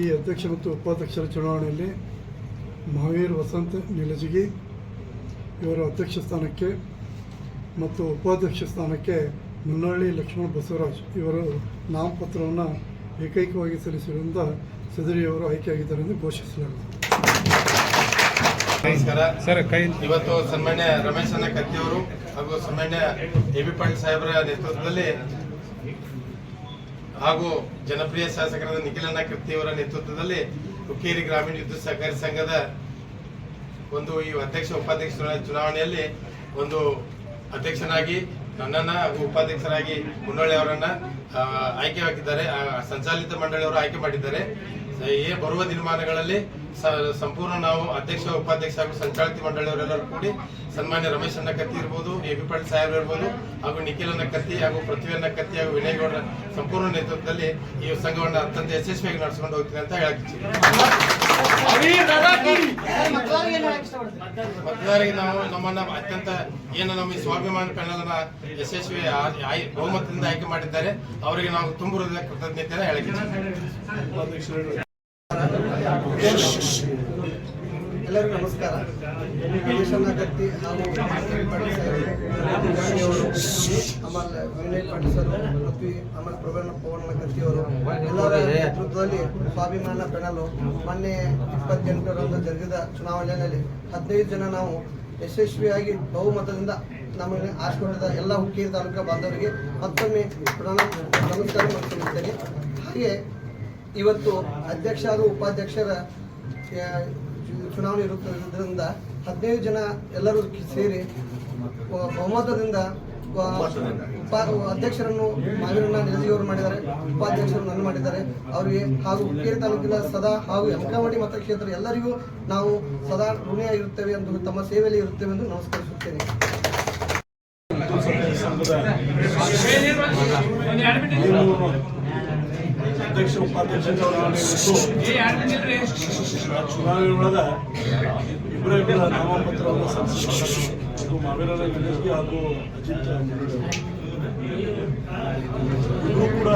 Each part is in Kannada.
ಈ ಅಧ್ಯಕ್ಷ ಮತ್ತು ಉಪಾಧ್ಯಕ್ಷರ ಚುನಾವಣೆಯಲ್ಲಿ ಮಹಾವೀರ್ ವಸಂತ್ ನಿಲಜಗಿ ಇವರ ಅಧ್ಯಕ್ಷ ಸ್ಥಾನಕ್ಕೆ ಮತ್ತು ಉಪಾಧ್ಯಕ್ಷ ಸ್ಥಾನಕ್ಕೆ ಮುನ್ನಳ್ಳಿ ಲಕ್ಷ್ಮಣ ಬಸವರಾಜ್ ಇವರು ನಾಮಪತ್ರವನ್ನು ಏಕೈಕವಾಗಿ ಸಲ್ಲಿಸಿರುವುದರಿಂದ ಸದರಿಯವರು ಆಯ್ಕೆಯಾಗಿದ್ದಾರೆ ಎಂದು ಘೋಷಿಸಲಾಗಿದೆ. ನಮಸ್ಕಾರ. ಸರ್ ಕೈ ಇವತ್ತು ಸನ್ಮಾನ್ಯ ರಮೇಶ್ ಅನ್ನ ಕತ್ತಿಯವರು ಹಾಗೂ ಸನ್ಮಾನ್ಯ ಎ ಬಿ ಪಾಟೀಲ್ ಸಾಹೇಬರ ನೇತೃತ್ವದಲ್ಲಿ ಹಾಗೂ ಜನಪ್ರಿಯ ಶಾಸಕರಾದ ನಿಖಿಲಣ್ಣ ಕತ್ತಿಯವರ ನೇತೃತ್ವದಲ್ಲಿ ಹುಕ್ಕೇರಿ ಗ್ರಾಮೀಣ ವಿದ್ಯುತ್ ಸಹಕಾರಿ ಸಂಘದ ಒಂದು ಈ ಅಧ್ಯಕ್ಷ ಉಪಾಧ್ಯಕ್ಷ ಚುನಾ- ಚುನಾವಣೆಯಲ್ಲಿ ಒಂದು ಅಧ್ಯಕ್ಷನಾಗಿ ನನ್ನನ್ನ ಹಾಗೂ ಉಪಾಧ್ಯಕ್ಷರಾಗಿ ಮುನ್ನೊಳ್ಳಿ ಅವರನ್ನ ಆಯ್ಕೆ ಹಾಕಿದ್ದಾರೆ. ಸಂಚಾಲಿತ ಮಂಡಳಿಯವರು ಆಯ್ಕೆ ಮಾಡಿದ್ದಾರೆ. ಏ ಬರುವ ದಿನಮಾನಗಳಲ್ಲಿ ಸಂಪೂರ್ಣ ನಾವು ಅಧ್ಯಕ್ಷ ಉಪಾಧ್ಯಕ್ಷ ಹಾಗೂ ಸಂಚಾಲತಿ ಮಂಡಳಿಯವರೆಲ್ಲರೂ ಕೂಡಿ ಸನ್ಮಾನ್ಯ ರಮೇಶ್ ಅನ್ನ ಕತ್ತಿ ಇರ್ಬೋದು ಎ ಬಿ ಪಾಟೀಲ್ ಸಾಹೇಬ್ ಇರ್ಬೋದು ಹಾಗೂ ನಿಖಿಲ್ ಅನ್ನ ಕತ್ತಿ ಹಾಗೂ ಪೃಥ್ವಿ ಅನ್ನ ಕತ್ತಿ ಹಾಗೂ ವಿನಯ್ ಗೌಡರ ಸಂಪೂರ್ಣ ನೇತೃತ್ವದಲ್ಲಿ ಈ ಸಂಘವನ್ನು ಅತ್ಯಂತ ಯಶಸ್ವಿಯಾಗಿ ನಡೆಸಿಕೊಂಡು ಹೋಗ್ತೀನಿ ಅಂತ ಹೇಳಕ್ ಮತದಾರರಿಗೆ ನಾವು ನಮ್ಮನ್ನ ಅತ್ಯಂತ ಏನು ನಮ್ಮ ಈ ಸ್ವಾಭಿಮಾನ ಪ್ಯಾನಲ್ ಅನ್ನ ಯಶಸ್ವಿ ಬಹುಮತದಿಂದ ಆಯ್ಕೆ ಮಾಡಿದ್ದಾರೆ. ಅವರಿಗೆ ನಾವು ತುಂಬ ಕೃತಜ್ಞತೆಯನ್ನು ಹೇಳಕ್ಕೆ ಎಲ್ಲರಿಗೂ ನಮಸ್ಕಾರ. ಗತ್ತಿ ಹಾಗೂ ಅಮಲ್ ವಿನಯ್ ಪಾಟೀಲ್ ಸರ್ ಪೃಥ್ವಿ ಆಮೇಲೆ ಪ್ರವೀಣ ಪವನ ಅವರು, ಎಲ್ಲರ ನೇತೃತ್ವದಲ್ಲಿ ಸ್ವಾಭಿಮಾನ ಪೆಣಲು ಮೊನ್ನೆ ಇಪ್ಪತ್ತೆಂಟರಂದು ಜರುಗಿದ ಚುನಾವಣೆಯಲ್ಲಿ ಹದಿನೈದು ಜನ ನಾವು ಯಶಸ್ವಿಯಾಗಿ ಬಹುಮತದಿಂದ ನಮಗೆ ಆಶ್ಕೊಂಡಿದ್ದ ಎಲ್ಲ ಹುಕ್ಕೇರಿ ತಾಲೂಕ ಬಾಂಧವರಿಗೆ ಮತ್ತೊಮ್ಮೆ ನಮಸ್ಕಾರ ಮಾಡಿಕೊಳ್ಳುತ್ತೇನೆ ಹಾಗೆ ಇವತ್ತು ಅಧ್ಯಕ್ಷ ಹಾಗೂ ಉಪಾಧ್ಯಕ್ಷರ ಚುನಾವಣೆ ಇರುತ್ತಿರುವುದರಿಂದ ಹದಿನೈದು ಜನ ಎಲ್ಲರೂ ಸೇರಿ ಬಹುಮತದಿಂದ ಉಪಾ, ಅಧ್ಯಕ್ಷರನ್ನು ಮಾವಿನ ನಿಲಜಿಯವರು ಮಾಡಿದ್ದಾರೆ, ಉಪಾಧ್ಯಕ್ಷರು ನನ್ನ ಮಾಡಿದ್ದಾರೆ. ಅವರಿಗೆ ಹಾಗೂ ಹುಕ್ಕೇರಿ ತಾಲೂಕಿನ ಸದಾ ಹಾಗೂ ಯಮಕವಾಡಿ ಮತಕ್ಷೇತ್ರ ಎಲ್ಲರಿಗೂ ನಾವು ಸದಾ ಋಣಿಯಾಗಿರುತ್ತೇವೆ ಎಂದು, ತಮ್ಮ ಸೇವೆಯಲ್ಲಿ ಇರುತ್ತೇವೆ ಎಂದು ನಮಸ್ಕರಿಸುತ್ತೇನೆ. ಅಧ್ಯಕ್ಷ ಉಪಾಧ್ಯಕ್ಷ ಚುನಾವಣೆ ಒಳಗೆ ಇಬ್ಬರ ಇಬ್ಬರ ನಾಮಪತ್ರವನ್ನು ಸಲ್ಲಿಸಿದ್ದಾರೆ ಅದು ಮಾವೇರನ ಗಣೇಶ್ಗೆ ಹಾಗೂ ಅಜಿತ್ ಇಬ್ಬರು ಕೂಡ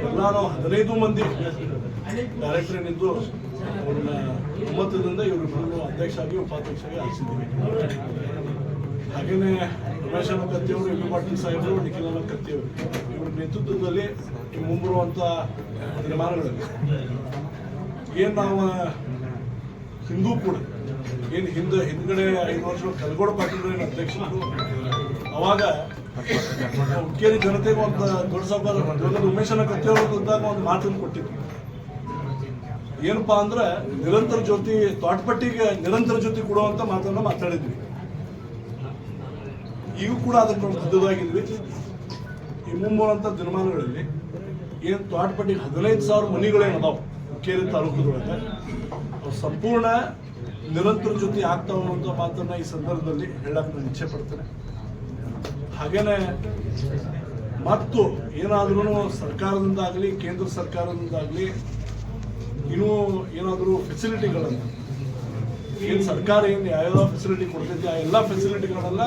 ಎಲ್ಲ ನಾವು ಹದಿನೈದು ಮಂದಿ ಡೈರೆಕ್ಟರ್ ಇದ್ದು ಅವ್ರನ್ನ ಒಮ್ಮತದಿಂದ ಇವರಿಬ್ಬರನ್ನು ಅಧ್ಯಕ್ಷ ಆಗಿ ಉಪಾಧ್ಯಕ್ಷ ಆಗಿ ಆರಿಸಿದ್ದೀವಿ ಅನ್ನ ಕತ್ತಿಯವರು ಎಂ ಪಾಟೀಲ್ ಸಾಹೇಬರು ನಿಖಿಲನ ಕತ್ತಿಯವರು ಇವರ ನೇತೃತ್ವದಲ್ಲಿ ಮುಂಬರುವಂಥ ದಿನಮಾನಗಳಲ್ಲಿ ಏನ್ ನಾವು ಹಿಂದೂ ಕೂಡ, ಏನು ಹಿಂದೆ, ಹಿಂದ್ಗಡೆ ಐದು ವರ್ಷ ಕಲ್ಗೋಡ ಪಾಟೀಲ್ ಅಧ್ಯಕ್ಷರು, ಅವಾಗ ಹುಕ್ಕೇರಿ ಜನತೆಗೆ ಒಂದು ದೊಡ್ಡ ಸಭಾ ಉಮೇಶನ ಕತ್ತಿಯವರು ಅಂತ ಒಂದು ಮಾತನ್ನು ಕೊಟ್ಟಿದ್ರು. ಏನಪ್ಪಾ ಅಂದ್ರೆ ನಿರಂತರ ಜ್ಯೋತಿ, ತೋಟಪಟ್ಟಿಗೆ ನಿರಂತರ ಜ್ಯೋತಿ ಕೊಡುವಂತ ಮಾತನ್ನ ಮಾತಾಡಿದ್ವಿ. ಈಗ ಕೂಡ ಅದಕ್ಕೆ ನಾವು ಬದ್ಧವಾಗಿದ್ವಿ ಈ ಮುಂಬರುವಂತ ದಿನಮಾನಗಳಲ್ಲಿ ಏನು ತೋಟಪಟ್ಟಿಗೆ ಹದಿನೈದು ಸಾವಿರ ಮನೆಗಳೇನು ಅದಾವ ಹುಕ್ಕೇರಿ ತಾಲೂಕದೊಳಗೆ ಅವು ಸಂಪೂರ್ಣ ನಿರಂತರ ಜೊತೆ ಆಗ್ತಾವ ಅನ್ನುವಂಥ ಮಾತನ್ನ ಈ ಸಂದರ್ಭದಲ್ಲಿ ಹೇಳಕ್ಕೆ ನಾನು ಇಚ್ಛೆ ಪಡ್ತೇನೆ. ಹಾಗೇನೆ ಮತ್ತು ಏನಾದ್ರೂ ಸರ್ಕಾರದಿಂದಾಗಲಿ ಕೇಂದ್ರ ಸರ್ಕಾರದಿಂದಾಗಲಿ ಇನ್ನೂ ಏನಾದರೂ ಫೆಸಿಲಿಟಿಗಳನ್ನು ಏನು ಸರ್ಕಾರ ಏನು ಯಾವ್ಯಾವ ಫೆಸಿಲಿಟಿ ಕೊಡ್ತೈತಿ ಆ ಎಲ್ಲ ಫೆಸಿಲಿಟಿಗಳನ್ನೆಲ್ಲ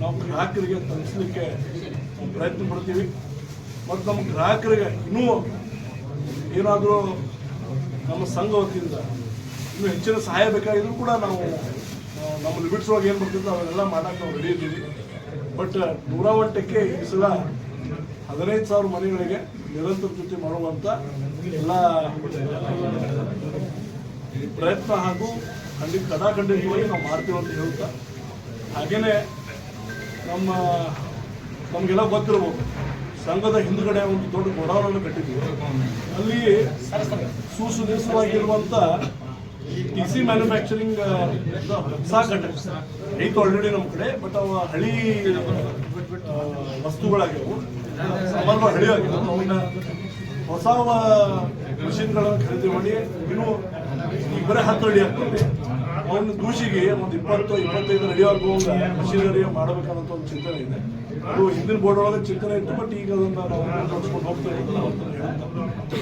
ನಾವು ಗ್ರಾಹಕರಿಗೆ ತಲುಪಿಸ್ಲಿಕ್ಕೆ ಪ್ರಯತ್ನ ಪಡ್ತೀವಿ. ಮತ್ತು ನಮ್ಮ ಗ್ರಾಹಕರಿಗೆ ಇನ್ನೂ ಏನಾದರೂ ನಮ್ಮ ಸಂಘ ವತಿಯಿಂದ ಇನ್ನೂ ಹೆಚ್ಚಿನ ಸಹಾಯ ಬೇಕಾಗಿದ್ರು ಕೂಡ ನಾವು ನಮ್ಮ ಲಿಮಿಟ್ಸ್ ಒಳಗೆ ಏನು ಬರ್ತಿತ್ತು ಅವೆಲ್ಲ ಮಾಡೋಕ್ಕೆ ನಾವು ರೆಡಿ ಇದ್ದೀವಿ. ಬಟ್ ನೂರ ಒಂಟಕ್ಕೆ ಈ ಸಲ ಹದಿನೈದು ಸಾವಿರ ಮನೆಗಳಿಗೆ ನಿರಂತರ ಜೊತೆ ಮಾಡುವಂಥ ಎಲ್ಲ ಪ್ರಯತ್ನ ಹಾಗೂ ಖಂಡಿತ ಕಡಾಖಂಡಿತವಾಗಿ ನಾವು ಮಾಡ್ತೀವಿ ಅಂತ ಹೇಳ್ತಾ ಹಾಗೇನೆ ನಮ್ಮ, ನಮಗೆಲ್ಲ ಗೊತ್ತಿರಬಹುದು ಸಂಘದ ಹಿಂದುಗಡೆ ಒಂದು ದೊಡ್ಡ ಗೋಡೌನನ್ನು ಕಟ್ಟಿದ್ದೀವಿ. ಅಲ್ಲಿ ಸುಸುದೇಶವಾಗಿರುವಂಥ ಟಿ ಸಿ ಮ್ಯಾನುಫ್ಯಾಕ್ಚರಿಂಗ್ ಹೊಸ ಘಟಕ ಐತು ಆಲ್ರೆಡಿ ನಮ್ಮ ಕಡೆ ಬಟ್ ಅವ ಹಳಿ ವಸ್ತುಗಳಾಗಿರ್ಬೋದು. ಸಾಮಾನ್ಯ ಹಳಿ ಆಗಿರ್ಬೋದು. ಅವನ್ನ ಹೊಸ ಮಷಿನ್ಗಳನ್ನು ಖರೀದಿ ಮಾಡಿ, ಇನ್ನೂ ಇಬ್ಬರೇ ಬರೀ ಹತ್ತು ಹಳ್ಳಿ ಆಗ್ತದೆ. ಅವನ ದೂಷಿಗೆ ಒಂದು ಇಪ್ಪತ್ತು, ಇಪ್ಪತ್ತೈದು ಆಗುವಂಗ ಮಷಿನರಿ ಮಾಡಬೇಕಾದಂತ ಒಂದು ಚಿಂತನೆ ಇದೆ ಅದು ಹಿಂದಿನ ಬೋರ್ಡ್ ಒಳಗೆ ಚಿಂತನೆ ಇತ್ತು ಬಟ್ ಈಗ ಅದನ್ನ ನಾವು ಮುಂದುವರ್ಸ್ಕೊಂಡು ಹೋಗ್ತಾ ಇದ್ದೀವಿ.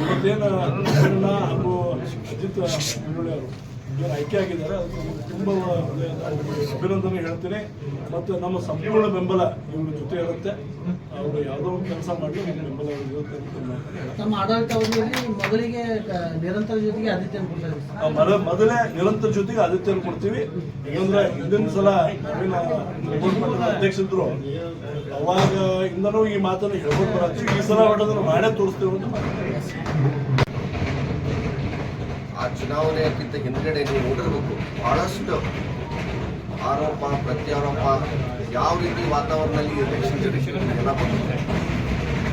ಇವತ್ತೇನು ಹಾಗೂ ಅಜಿತ್ ಅವರು ಏನು ಆಯ್ಕೆ ಆಗಿದ್ದಾರೆ. ಅದಕ್ಕೆ ತುಂಬ ಅಭಿನಂದನೆ ಹೇಳ್ತೀನಿ. ಮತ್ತು ನಮ್ಮ ಸಂಪೂರ್ಣ ಬೆಂಬಲ ಇವ್ರ ಜೊತೆ ಇರುತ್ತೆ. ಅವರು ಯಾವುದೋ ಒಂದು ಕೆಲಸ ಮಾಡಲಿ ನಮ್ಮ ಬೆಂಬಲ ಇರುತ್ತೆ ಅಂತ ನಮ್ಮ ಆಡಳಿತ ಮೊದಲಿಗೆ ನಿರಂತರ ಜೊತೆಗೆ ಆದಿತ್ಯ ಕೊಡ್ತಾರೆ ಆ ಮೊದಲೇ ನಿರಂತರ ಜೊತೆಗೆ ಆದಿತ್ಯನ ಕೊಡ್ತೀವಿ. ಯಾಕಂದ್ರೆ ಹಿಂದಿನ ಸಲ ನವೀನ ಅಧ್ಯಕ್ಷರು ಅವಾಗ ಇಂದನೂ ಈ ಮಾತನ್ನು ಹೇಳ್ಬೋದು. ಬರತ್ತೀವಿ ಈ ಸಲ ಮಾಡೋದನ್ನು ಮಾಡೇ ತೋರಿಸ್ತೀವಿ ಅಂತ. ಆ ಚುನಾವಣೆಯಕ್ಕಿಂತ ಹಿಂದ್ಗಡೆ ನೀವು ನೋಡಿರ್ಬೇಕು, ಬಹಳಷ್ಟು ಆರೋಪ, ಪ್ರತ್ಯಾರೋಪ, ಯಾವ ರೀತಿ ವಾತಾವರಣದಲ್ಲಿ ಎಲೆಕ್ಷನ್ ಜಡಿಷನ್ ಎಲ್ಲ ಬಂದಿದೆ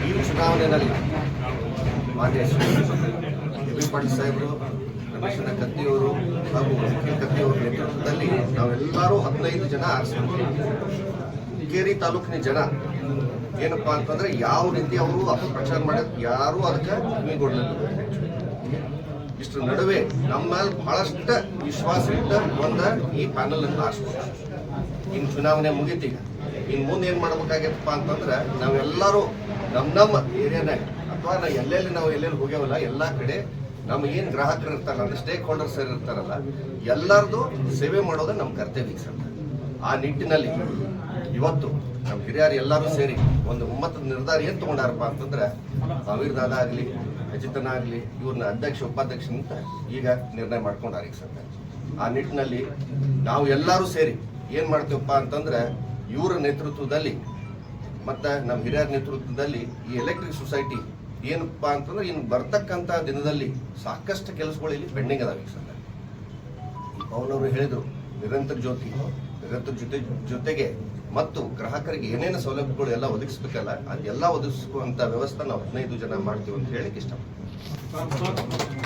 ಈ ಚುನಾವಣೆಯಲ್ಲಿ ಮಾನ್ಯ ಬಿ ಪಾಟೀಲ್ ಸಾಹೇಬರು ರಮೇಶನ ಕತ್ತಿಯವರು ಹಾಗೂ ನಿಖಿಲ್ ಕತ್ತಿಯವರ ನೇತೃತ್ವದಲ್ಲಿ ನಾವೆಲ್ಲರೂ ಹದಿನೈದು ಜನ ಕೇರಿ ತಾಲೂಕಿನ ಜನ. ಏನಪ್ಪಾ ಅಂತಂದ್ರೆ ಯಾವ ರೀತಿ ಅವರು ಅಪಪ್ರಚಾರ ಮಾಡಿದ್ ಯಾರೂ ಅದಕ್ಕೆ ಕಿವಿಗೊಡ್ಲಿಲ್ಲ. ಇಷ್ಟರ ನಡುವೆ ನಮ್ಮ ಬಹಳಷ್ಟು ವಿಶ್ವಾಸ ಇಟ್ಟ ಒಂದ ಈ ಪ್ಯಾನಲ್ ಆರಿಸ್ಬೋದು ಇನ್ನು ಚುನಾವಣೆ ಮುಗೀತೀಗ ಇನ್ನು ಮುಂದೆ ಏನು ಮಾಡ್ಬೇಕಾಗಿತ್ತಪ್ಪ ಅಂತಂದ್ರೆ ನಾವೆಲ್ಲರೂ ನಮ್ಮ ನಮ್ಮ ಏರಿಯಾನಾಗ ಅಥವಾ ನಾವು ಎಲ್ಲೆಲ್ಲಿ ನಾವು ಎಲ್ಲೆಲ್ಲಿ ಹೋಗ್ಯಾವಲ್ಲ, ಎಲ್ಲ ಕಡೆ ನಮಗೇನು ಗ್ರಾಹಕರು ಇರ್ತಾರಲ್ಲ ಅಂದ್ರೆ ಸ್ಟೇಕ್ ಹೋಲ್ಡರ್ಸ್ ಇರ್ತಾರಲ್ಲ, ಎಲ್ಲರದು ಸೇವೆ ಮಾಡೋದು ನಮ್ಮ ಕರ್ತವ್ಯ ಸರ್ ಆ ನಿಟ್ಟಿನಲ್ಲಿ ಇವತ್ತು ನಮ್ಮ ಹಿರಿಯರು ಎಲ್ಲರೂ ಸೇರಿ ಒಂದು ಒಮ್ಮತದ ನಿರ್ಧಾರ ಏನು ತಗೊಂಡಾರಪ್ಪ ಅಂತಂದ್ರೆ ಸಾವಿರ ದಾದ ಆಗಲಿ ಅಜಿತನ ಆಗಲಿ ಇವ್ರನ್ನ ಅಧ್ಯಕ್ಷ, ಉಪಾಧ್ಯಕ್ಷ ಅಂತ ಈಗ ನಿರ್ಣಯ ಮಾಡ್ಕೊಂಡಾರ ಈಗ ಸರ್ಕಾರ. ಆ ನಿಟ್ಟಿನಲ್ಲಿ ನಾವು ಎಲ್ಲರೂ ಸೇರಿ ಏನು ಮಾಡ್ತೀವಪ್ಪ ಅಂತಂದ್ರೆ, ಇವರ ನೇತೃತ್ವದಲ್ಲಿ ಮತ್ತು ನಮ್ಮ ಹಿರಿಯರ ನೇತೃತ್ವದಲ್ಲಿ ಈ ಎಲೆಕ್ಟ್ರಿಕ್ ಸೊಸೈಟಿ ಏನಪ್ಪ ಅಂತಂದ್ರೆ ಇನ್ನು ಬರ್ತಕ್ಕಂಥ ದಿನದಲ್ಲಿ ಸಾಕಷ್ಟು ಕೆಲಸಗಳು ಇಲ್ಲಿ ಪೆಂಡಿಂಗ್ ಅದಾವ ಈಗ ಸರ್ಕಾರ. ಅವನವರು ಹೇಳಿದರು, ನಿರಂತರ ಜ್ಯೋತಿ, ನಿರಂತರ ಜೊತೆ, ಜೊತೆಗೆ ಮತ್ತು ಗ್ರಾಹಕರಿಗೆ ಏನೇನು ಸೌಲಭ್ಯಗಳು ಎಲ್ಲ ಒದಗಿಸ್ಬೇಕಲ್ಲ, ಅದೆಲ್ಲ ಒದಗಿಸುವಂತ ವ್ಯವಸ್ಥೆ ನಾವು ಹದಿನೈದು ಜನ ಮಾಡ್ತೀವಿ ಅಂತ ಹೇಳಿಕ್ಕೆ ಇಷ್ಟಪಡ್ತೀನಿ.